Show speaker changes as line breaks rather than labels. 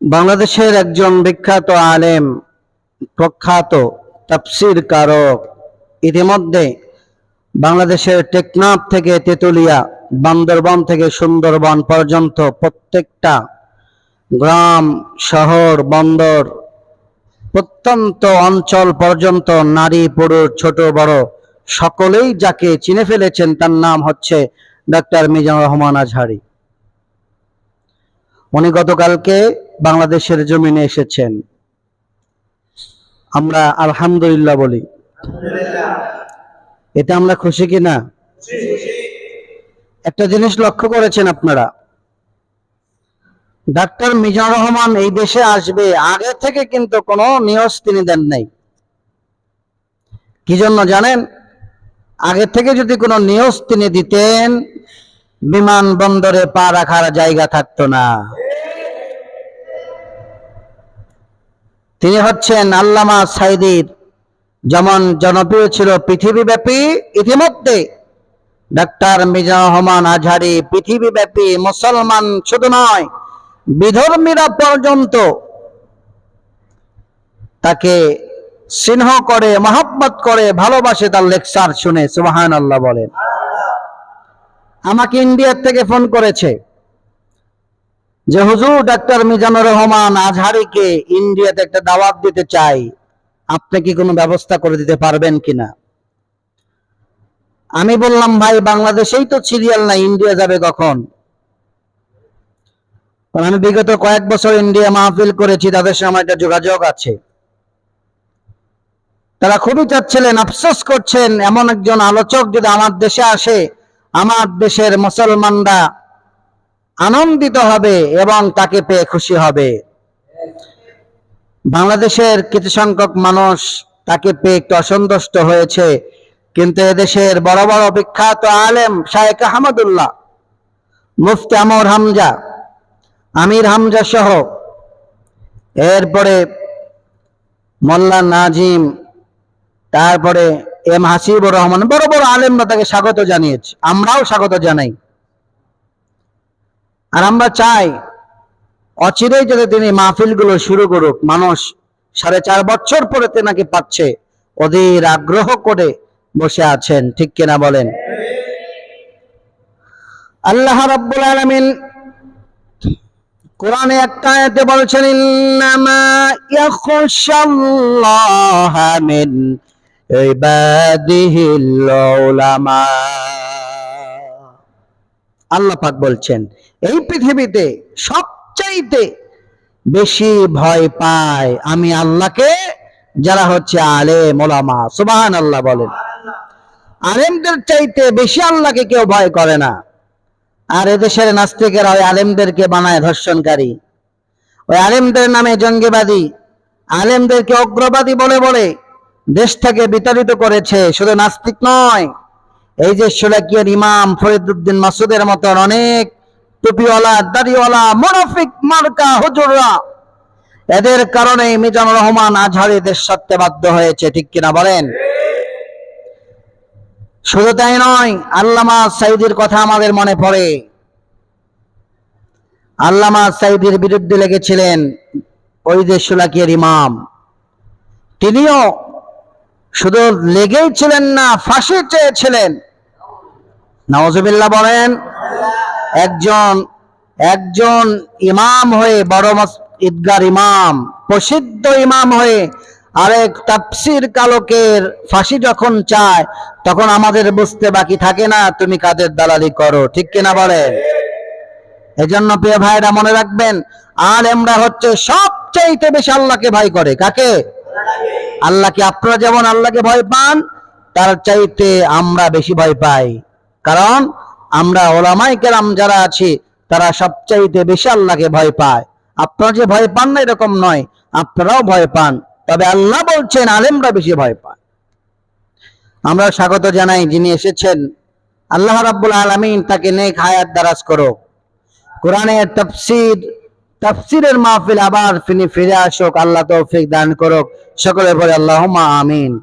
বাংলাদেশের একজন বিখ্যাত আলেম, প্রখ্যাত তাফসির কারক ইতিমধ্যে বাংলাদেশের টেকনাফ থেকে তেতুলিয়া, বান্দরবন থেকে সুন্দরবন পর্যন্ত প্রত্যেকটা গ্রাম, শহর, বন্দর, প্রত্যন্ত অঞ্চল পর্যন্ত নারী, পুরুষ, ছোট, বড়, সকলেই যাকে চিনে ফেলেছেন তার নাম হচ্ছে ডক্টর মিজানুর রহমান আজহারি। উনি গতকালকে বাংলাদেশের জমিনে এসেছেন। আমরা আলহামদুলিল্লাহ বলি। এতে আমরা খুশি কিনা একটা জিনিস লক্ষ্য করেছেন আপনারা। ডাক্তার মিজানুর রহমান এই দেশে আসবে, আগে থেকে কিন্তু কোনো নিয়স তিনি দেন নাই। কি জন্য জানেন? আগে থেকে যদি কোনো নিয়স তিনি দিতেন, বিমানবন্দরে পা রাখার জায়গা থাকতো না। তিনি হচ্ছেন আল্লামা সাইদির। যেমন জনপ্রিয় ছিল পৃথিবীব্যাপী ইতিমধ্যে। ডাক্তার মিজানুর রহমান আজহারি, পৃথিবীব্যাপী মুসলমান শুধু নয়, বিধর্মীরা পর্যন্ত তাকে স্নেহ করে, মহাব্বত করে, ভালোবাসে তার লেকচার শুনে সুবাহান আল্লাহ বলেন। আমাকে ইন্ডিয়ার থেকে ফোন করেছে। যে হুজুর ডাক্তার মিজানুর রহমান আজহারিকে ইন্ডিয়াতে একটা দাওয়াত দিতে চাই, আপনি কি কোনো ব্যবস্থা করে দিতে পারবেন কিনা? আমি বললাম, ভাই, বাংলাদেশেই তো সিরিয়াল নাই ইন্ডিয়া যাবে কখন? আমি বিগত কয়েক বছর ইন্ডিয়া মাহফিল করেছি, তাদের সঙ্গে আমার একটা যোগাযোগ আছে। তারা খুবই চাচ্ছিলেন, আফসোস করছেন, এমন একজন আলোচক যদি আমার দেশে আসে, আমার দেশের মুসলমানরা আনন্দিত হবে এবং তাকে পেয়ে খুশি হবে। বাংলাদেশের কিছু সংখ্যক মানুষ তাকে পেয়ে একটু অসন্তুষ্ট হয়েছে, কিন্তু এদেশের বড় বড় বিখ্যাত আলেম শায়েক আহমদুল্লাহ, মুফতি আমর হামজা, আমির হামজা সহ। এরপরে মোল্লা নাজিম, তারপরে এম হাসিবুর রহমান, বড় বড় আলেমরা তাকে স্বাগত জানিয়েছে, আমরাও স্বাগত জানাই। আর আমরা চাই অচিরেই যদি তিনি মাহফিলগুলো শুরু করুক। মানুষ সাড়ে চার বছর পরে তেনাকে পাচ্ছে। ওদের আগ্রহ করে বসে আছেন। ঠিক কিনা বলেন? আল্লাহ রাব্বুল আলামিন কোরআনে একটা আয়াতে বলছেন, ইন্নামা ইয়াখশাল্লাহা মিন ইবাদিহিল উলামা। আল্লাহ পাক বলছেন, এই পৃথিবীতে সবচাইতে বেশি ভয় পায় আমি আল্লাহকে, যারা হচ্ছে আলেম, ওলামা সুবহান আল্লাহ বলেন। আলেমদের চাইতে বেশি আল্লাহকে কেউ ভয় করে না। আর এদেশের নাস্তিকেরা ওই আলেমদেরকে বানায় ধর্ষণকারী। ওই আলেমদের নামে জঙ্গিবাদী। আলেমদেরকে অগ্রবাদী বলে বলে দেশ থেকে বিতাড়িত করেছে, শুধু নাস্তিক নয় এই যে সোলাকিয়ার ইমাম ফরিদুদ্দিন মাসুদের মতন অনেক টুপিওয়ালা, দাড়িওয়ালা, মুনাফিক মার্কা হুজুররা। এদের কারণে মিজানুর রহমান আজহারি দেশ ছাড়তে বাধ্য হয়েছে, ঠিক কিনা বলেন? শুধু তাই নয়, আল্লামা সাইদির কথা আমাদের মনে পড়ে। আল্লামা সাইদির বিরুদ্ধে লেগেছিলেন ওই যে সুলাকিয়ার ইমাম। তিনিও শুধু লেগেই ছিলেন না, ফাঁসি চেয়েছিলেন। নওয়াজবিল্লাহ বলেন, একজন একজন ইমাম হয়ে, বড় ঈদগার ইমাম, প্রসিদ্ধ ইমাম হয়ে, আরেক তাপসির কালকের ফাঁসি যখন চায়, তখন আমাদের বুঝতে বাকি থাকে না, তুমি কাদের দালালি করো, ঠিক কিনা বলেন? এজন্য প্রিয় ভাইরা মনে রাখবেন আর আমরা হচ্ছে সবচাইতে বেশি আল্লাহকে ভয় করে, কাকে? আল্লাহকে, আপনারা যেমন আল্লাহকে ভয় পান, তার চাইতে আমরা বেশি ভয় পাই। কারণ আমরা ওলামাই কেরাম যারা আছি, তারা সবচাইতে বেশি আল্লাহকে ভয় পায়। আপনারা যে ভয় পান না এরকম নয়, আপনারাও ভয় পান। তবে আল্লাহ বলছেন, আলেমরা বেশি ভয় পায়। আমরা স্বাগত জানাই যিনি এসেছেন। আল্লাহ রাব্বুল আলামিন তাকে নেক হায়াত দারাজ করো কোরআনের তাফসীর, তাফসীরের মাহফিল আবার ফিরে আসুক। আল্লাহ তৌফিক দান করুক। সকলে বলে আল্লাহুম্মা আমিন।